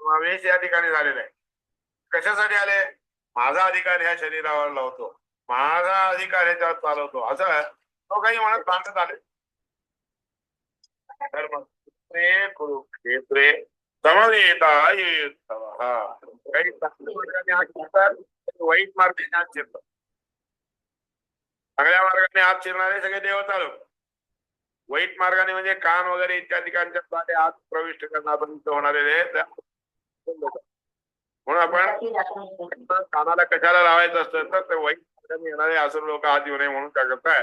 समावेश या ठिकाणी झालेला आहे. कशासाठी आले? माझा अधिकार ह्या शरीरावर लावतो. माझा अधिकार ह्याच्यावर चालवतो. असं तो काही म्हणत बांधत आले? तर मग कुरुक्षेत्रे समवेता काही चांगल्या मार्गाने आत शिरतात, वाईट मार्गाने आत शिरतात. चांगल्या मार्गाने आत शिरणारे सगळे देवता लोक. वाईट मार्गाने म्हणजे कान वगैरे इत्यादी ठिकाणच्या आत प्रविष्ट करण्यापर्यंत होणारे त्या म्हणून आपण कानाला कशाला लावायचं असतं तर ते वाईट मार्गाने येणारे असं लोक आत येऊ नये म्हणून काय करताय.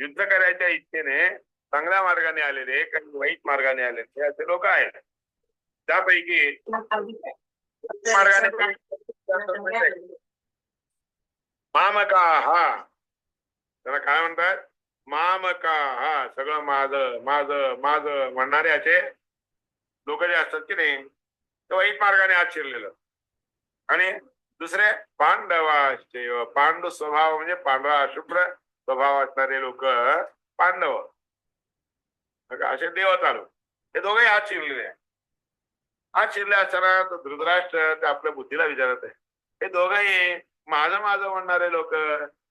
युद्ध करायच्या इच्छेने चांगल्या मार्गाने आलेले काही वाईट मार्गाने आलेले असे लोक आहेत. त्यापैकी मार्गाने मामका हा. काय म्हणतात? मामका. हा सगळं माझ माझ माझ म्हणणारे असे लोक जे असतात की नाही ते वाईट मार्गाने आत शिरलेलं. आणि दुसरे पांडवाचे पांडू स्वभाव म्हणजे पांढरा शुभ्र स्वभाव असणारे लोक पांडव. असे देव चालू हे दोघे हात शिरलेले आहे हात शिरले असताना तो धृतराष्ट्र ते आपल्या बुद्धीला विचारत आहे. हे दोघही माझं माझं म्हणणारे लोक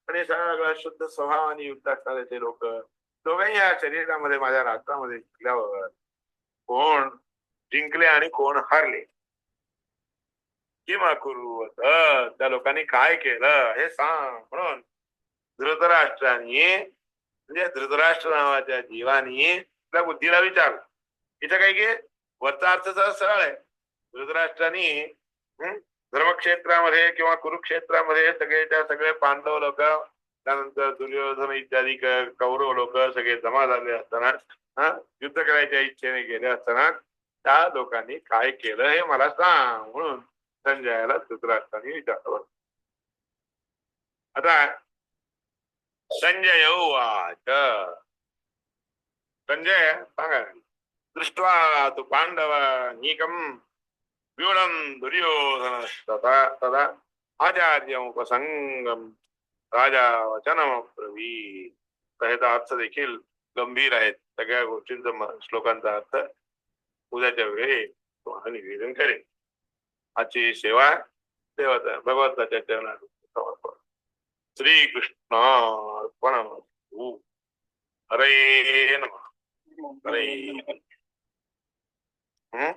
आणि सगळं शुद्ध स्वभावाने युक्त असणारे ते लोक. दोघंही या शरीरामध्ये माझ्या राष्ट्रामध्ये जिंकल्यावर कोण जिंकले आणि कोण हारले? किंवा कुरुवत त्या लोकांनी काय केलं हे सांग म्हणून धृतराष्ट्राने म्हणजे धृतराष्ट्र नावाच्या जीवानी त्या बुद्धीला विचारलं. इथं काय की वरचा अर्थ सरळ आहे. धृतराष्ट्राने धर्मक्षेत्रामध्ये किंवा कुरुक्षेत्रामध्ये सगळे त्या सगळे पांडव लोक त्यानंतर दुर्योधन इत्यादी कौरव लोक सगळे जमा झाले असताना हा युद्ध करायच्या इच्छेने गेले असताना त्या लोकांनी काय केलं हे मला सांग म्हणून संजयाला धृतराष्ट्राने विचारलं. आता संजय वाच संजय सांगा दृष्ट्वा तू पांडव व्यूढम् दुर्योधन तथा तदा आचार्यमुपसंगम राजा वचनमब्रवीत् तर ह्याचा अर्थ देखील गंभीर आहेत। सगळ्या गोष्टींचा श्लोकांचा अर्थ उद्याच्या वेळी तुम्हाला निवेदन करेन। आजची सेवा देवता भगवंताच्या चरणात समर्पण। श्रीकृष्ण अर्पणमस्तु हरे नमः। हरे। हं?